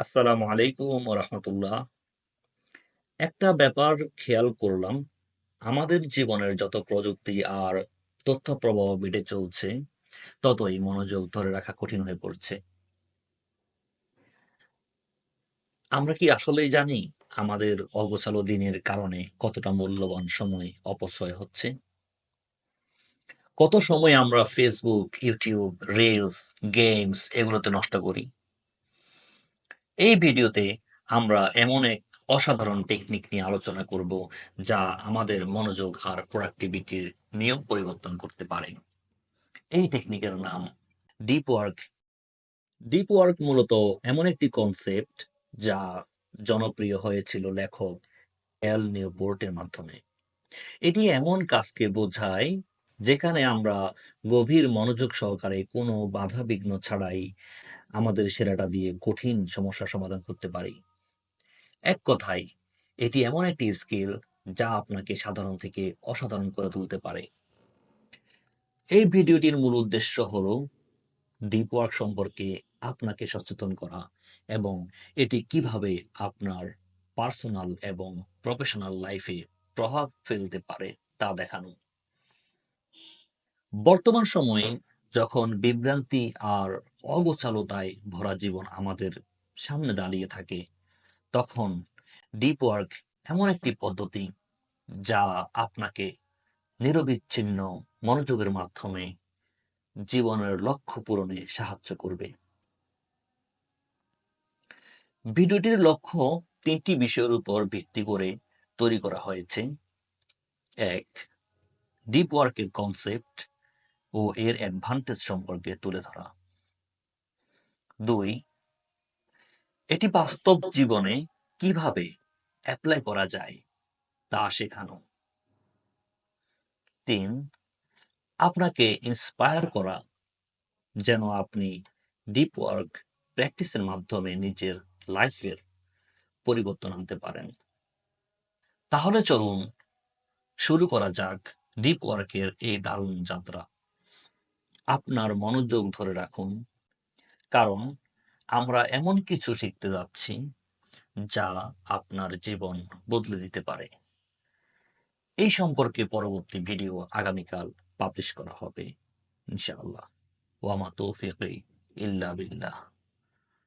আসসালামু আলাইকুম রহমতুল্লাহ। একটা ব্যাপার খেয়াল করলাম, আমাদের জীবনের যত প্রযুক্তি আর তথ্য প্রবাহ বেড়ে চলছে, ততই মনোযোগ ধরে রাখা কঠিন হয়ে পড়ছে। আমরা কি আসলেই জানি আমাদের অগোছালো দিনের কারণে কতটা মূল্যবান সময় অপচয় হচ্ছে? কত সময় আমরা ফেসবুক ইউটিউব রিলস গেমস এগুলোতে নষ্ট করি? এই ভিডিওতে আমরা এমন এক অসাধারণ টেকনিক নিয়ে আলোচনা করব, যা আমাদের মনোযোগ আর প্রোডাক্টিভিটির নিয়ম পরিবর্তন করতে পারে। এই টেকনিকের নাম ডিপ ওয়ার্ক ডিপ ওয়ার্ক মূলত এমন একটি কনসেপ্ট যা জনপ্রিয় হয়েছিল লেখক এল নিউপোর্টের মাধ্যমে। এটি এমন কাজকে বোঝায় যেখানে আমরা গভীর মনোযোগ সহকারে কোনো বাধা বিঘ্ন ছাড়াই আমাদের সেরাটা দিয়ে কঠিন সমস্যার সমাধান করতে পারি। এক কথায়, এটি এমন একটি স্কিল যা আপনাকে সাধারণ থেকে অসাধারণ করে তুলতে পারে। এই ভিডিওটির মূল উদ্দেশ্য হলো ডিপ ওয়ার্ক সম্পর্কে আপনাকে সচেতন করা এবং এটি কীভাবে আপনার পার্সোনাল এবং প্রফেশনাল লাইফে প্রভাব ফেলতে পারে তা দেখানো। বর্তমান সময়ে যখন বিভ্রান্তি আর অগোছালতায় ভরা জীবন আমাদের সামনে দাঁড়িয়ে থাকে, তখন ডিপ ওয়ার্ক এমন একটি পদ্ধতি যা আপনাকে নিরবিচ্ছিন্ন মনোযোগের মাধ্যমে জীবনের লক্ষ্য পূরণে সাহায্য করবে। ভিডিওটির লক্ষ্য তিনটি বিষয়ের উপর ভিত্তি করে তৈরি করা হয়েছে। এক ডিপ ওয়ার্কের কনসেপ্ট ও এর অ্যাডভান্টেজ সম্পর্কে তুলে ধরা। দুই, এটি বাস্তব জীবনে কীভাবে অ্যাপ্লাই করা যায় তা শেখানো। তিন, আপনাকে ইন্সপায়ার করা যেন আপনি ডিপ ওয়ার্ক প্র্যাকটিসের মাধ্যমে নিজের লাইফের পরিবর্তন আনতে পারেন। তাহলে চলুন শুরু করা যাক ডিপ ওয়ার্কের এই দারুণ যাত্রা। আপনার মনোযোগ ধরে রাখুন। কারণ আমরা এমন কিছু শিখতে যাচ্ছি, যা আপনার জীবন বদলে দিতে পারে। এই সম্পর্কে পরবর্তী ভিডিও আগামীকাল পাবলিশ করা হবে, ইনশাআল্লাহ। ওয়ামা তৌফিক ইল্লা বিল্লাহ।